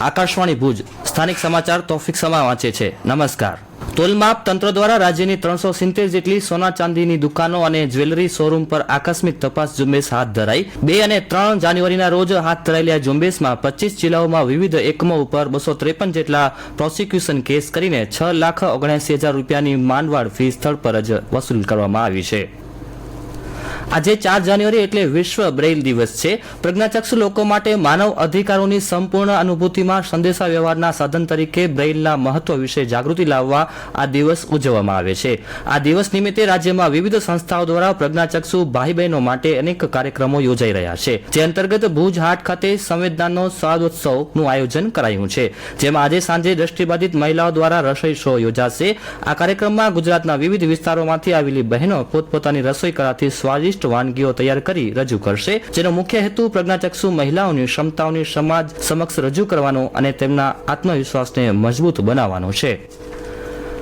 આકાશવાણી ભુજ, સ્થાનિક સમાચાર તોફિક સમા વાંચે છે. નમસ્કાર. તોલમાપ તંત્ર દ્વારા રાજ્યની ત્રણસો સિત્તેર જેટલી સોના ચાંદીની દુકાનો અને જ્વેલરી શોરૂમ પર આકસ્મિક તપાસ ઝુંબેશ હાથ ધરાઈ. બે અને ત્રણ જાન્યુઆરીના રોજ હાથ ધરાયેલી આ ઝુંબેશમાં પચીસ જિલ્લાઓમાં વિવિધ એકમો ઉપર બસો ત્રેપન જેટલા પ્રોસિક્યુશન કેસ કરીને છ લાખ ઓગણસી હજાર રૂપિયાની માંડવાળ ફી સ્થળ પર જ વસૂલ કરવામાં આવી છે. આજે ચાર જાન્યુઆરી એટલે વિશ્વ બ્રેઇલ દિવસ છે. પ્રજ્ઞાચક્ષુ લોકો માટે માનવ અધિકારોની સંપૂર્ણ અનુભૂતિમાં સંદેશા વ્યવહારના સાધન તરીકે બ્રેઇલના મહત્વ વિશે જાગૃતિ લાવવા આ દિવસ ઉજવવામાં આવે છે. આ દિવસ નિમિત્તે રાજ્યમાં વિવિધ સંસ્થાઓ દ્વારા પ્રજ્ઞાચક્ષુ ભાઈ બહેનો માટે અનેક કાર્યક્રમો યોજાઈ રહ્યા છે. જે અંતર્ગત ભુજ હાટ ખાતે સંવેદનાનો સ્વાદોત્સવનું આયોજન કરાયું છે. જેમાં આજે સાંજે દ્રષ્ટિબાધિત મહિલાઓ દ્વારા રસોઈ શો યોજાશે. આ કાર્યક્રમમાં ગુજરાતના વિવિધ વિસ્તારોમાંથી આવેલી બહેનો પોતપોતાની રસોઈ કળાથી સ્વાદિષ્ટ વાનગીઓ તૈયાર કરી રજૂ કરશે, જેનો મુખ્ય હેતુ પ્રજ્ઞાચક્ષુ મહિલાઓની ક્ષમતાઓની સમાજ સમક્ષ રજૂ કરવાનો અને તેમના આત્મવિશ્વાસને મજબૂત બનાવવાનો છે.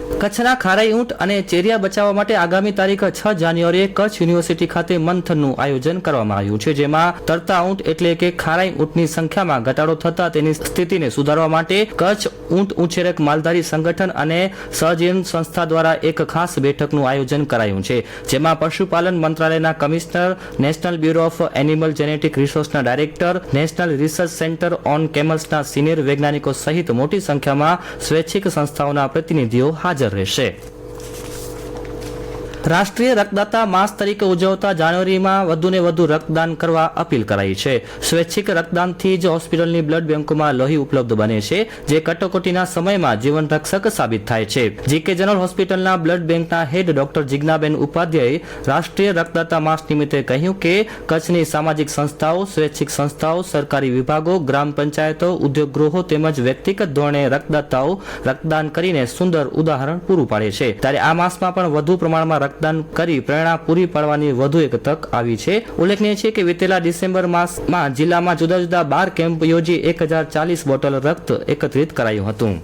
કચ્છના ખારાઈ ઊંટ અને ચેરિયા બચાવવા માટે આગામી તારીખ છ જાન્યુઆરીએ કચ્છ યુનિવર્સિટી ખાતે મંથનનું આયોજન કરવામાં આવ્યું છે, જેમાં તરતા ઊંટ એટલે કે ખારાઈ ઊંટની સંખ્યામાં ઘટાડો થતા તેની સ્થિતિને સુધારવા માટે કચ્છ ઊંટ ઉછેરક માલધારી સંગઠન અને સહજીવન સંસ્થા દ્વારા એક ખાસ બેઠકનું આયોજન કરાયું છે, જેમાં પશુપાલન મંત્રાલયના commissioner, national bureau of animal genetic રિસોર્સના director, national research centre on કેમલ્સના senior વૈજ્ઞાનિકો સહિત મોટી સંખ્યામાં સ્વૈચ્છિક સંસ્થાઓના પ્રતિનિધિઓ હાજર રહેશે. રાષ્ટ્રીય રક્તદાતા માસ તરીકે ઉજવતા જાન્યુઆરીમાં વધુને વધુ રક્તદાન કરવા અપીલ કરાઈ છે. સ્વૈચ્છિક રક્તદાનથી જ હોસ્પિટલની બ્લડ બેંકોમાં લોહી ઉપલબ્ધ બને છે, જે કટોકટીના સમયમાં જીવન રક્ષક સાબિત થાય છે. જીકે જનરલ હોસ્પિટલના બ્લડ બેંકના હેડ ડોક્ટર જિજ્ઞાબેન ઉપાધ્યાયે રાષ્ટ્રીય રક્તદાતા માસ નિમિત્તે કહ્યું કે, કચ્છની સામાજિક સંસ્થાઓ, સ્વૈચ્છિક સંસ્થાઓ, સરકારી વિભાગો, ગ્રામ પંચાયતો ઉદ્યોગ ગૃહો તેમજ વ્યક્તિગત ધોરણે રક્તદાતાઓ રક્તદાન કરીને સુંદર ઉદાહરણ પૂરું પાડે છે. ત્યારે આ માસમાં પણ વધુ પ્રમાણમાં રક્તદાન કરી પ્રેરણા પૂરી પાડવાની વધુ એક તક આવી છે. ઉલ્લેખનીય છે કે વિતેલા ડિસેમ્બર માસમાં જિલ્લામાં જુદા જુદા બાર કેમ્પ યોજી એક હજાર ચાલીસ બોટલ રક્ત એકત્રિત કરાયું હતું.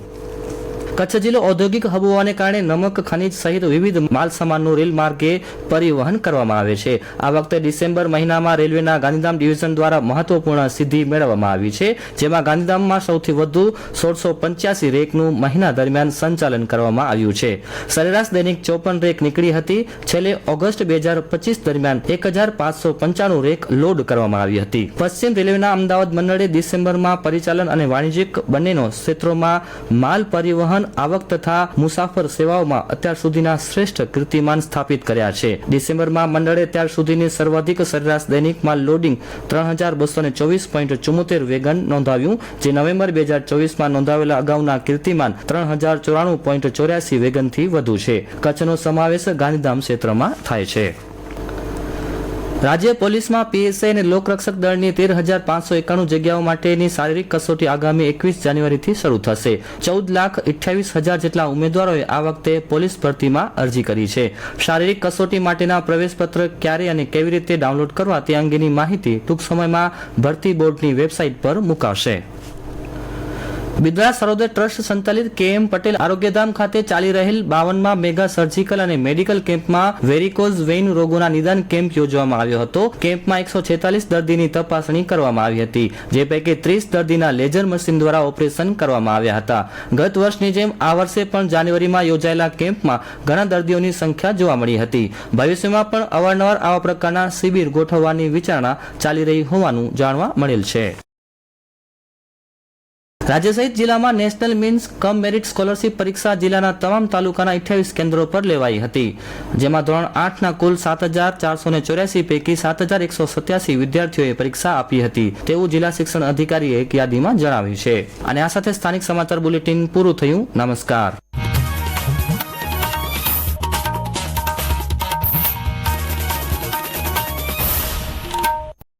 કચ્છ જિલ્લો ઔદ્યોગિક હબ હોવાને કારણે નમક, ખનીજ સહિત વિવિધ માલ સામાનનું રેલ માર્ગે પરિવહન કરવામાં આવે છે. આ વખતે ડિસેમ્બર મહિનામાં રેલવેના ગાંધીધામ ડિવિઝન દ્વારા મહત્વપૂર્ણ સિદ્ધિ મેળવવામાં આવી છે, જેમાં ગાંધીધામમાં સૌથી વધુ સોળસો પંચ્યાસી રેકનું મહિના દરમિયાન સંચાલન કરવામાં આવ્યું છે. સરેરાશ દૈનિક ચોપન રેક નીકળી હતી. છેલ્લે ઓગસ્ટ બે હજાર પચીસ દરમિયાન એક હજાર પાંચસો પંચાણું રેક લોડ કરવામાં આવી હતી. પશ્ચિમ રેલવેના અમદાવાદ મંડળે ડિસેમ્બરમાં પરિચાલન અને વાણિજ્યિક બંનેનો ક્ષેત્રોમાં માલ પરિવહન આવક તથા મુસાફર સેવાઓમાં અત્યાર સુધીના શ્રેષ્ઠ કીર્તિમાન સ્થાપિત કર્યા છે. ડિસેમ્બરમાં મંડળે ત્યાર સુધીની સર્વાધિક સરેરાશ દૈનિકમાં લોડિંગ ત્રણ હજાર બસો ને ચોવીસ પોઈન્ટ ચુમ્મોતેર વેગન નોંધાવ્યું, જે નવેમ્બર બે હજાર ચોવીસમાં નોંધાવેલા અગાઉના કીર્તિમાન ત્રણ હજાર ચોરાણું પોઈન્ટ ચોર્યાસી વેગનથી વધુ છે. કચ્છનો સમાવેશ ગાંધીધામ ક્ષેત્રમાં થાય છે. રાજ્ય પોલીસમાં પીએસઆઈ અને લોકરક્ષક દળની તેર હજાર પાંચસો એકાણું જગ્યાઓ માટેની શારીરિક કસોટી આગામી એકવીસ જાન્યુઆરીથી શરૂ થશે. ચૌદ લાખ અઠ્યાવીસ હજાર જેટલા ઉમેદવારોએ આ વખતે પોલીસ ભરતીમાં અરજી કરી છે. શારીરિક કસોટી માટેના પ્રવેશપત્ર ક્યારે અને કેવી રીતે ડાઉનલોડ કરવા તે અંગેની માહિતી ટૂંક સમયમાં ભરતી બોર્ડની વેબસાઇટ પર મુકાશે. બિદ્રા સરોદય ટ્રસ્ટ સંચાલિત કે એમ પટેલ આરોગ્યધામ ખાતે ચાલી રહેલ બાવનમાં મેગા સર્જિકલ અને મેડિકલ કેમ્પમાં વેરિકોઝ વેઇન રોગોના નિદાન કેમ્પ યોજવામાં આવ્યો હતો. કેમ્પમાં એકસો છેતાલીસ દર્દીની તપાસણી કરવામાં આવી હતી. જે પૈકી ત્રીસ દર્દીના લેઝર મશીન દ્વારા ઓપરેશન કરવામાં આવ્યા હતા. ગત વર્ષની જેમ આ વર્ષે પણ જાન્યુઆરીમાં યોજાયેલા કેમ્પમાં ઘણા દર્દીઓની સંખ્યા જોવા મળી હતી. ભવિષ્યમાં પણ અવારનવાર આવા પ્રકારના શિબિર ગોઠવવાની વિચારણા ચાલી રહી હોવાનું જાણવા મળેલ છે. રાજ્ય સહિત જિલ્લામાં national means cum merit scholarship પરીક્ષા જિલ્લાના તમામ તાલુકાના અઠ્યાવીસ કેન્દ્રો પર લેવાઈ હતી. જેમાં ધોરણ આઠના કુલ સાત હજાર ચારસો ને ચોર્યાસી પૈકી સાત હજાર એકસો સત્યાસી વિદ્યાર્થીઓએ પરીક્ષા આપી હતી. તેવું જિલ્લા શિક્ષણ અધિકારીએ એક યાદીમાં જણાવ્યું છે. અને આ સાથે સ્થાનિક સમાચાર બુલેટિન પૂરું થયું. નમસ્કાર.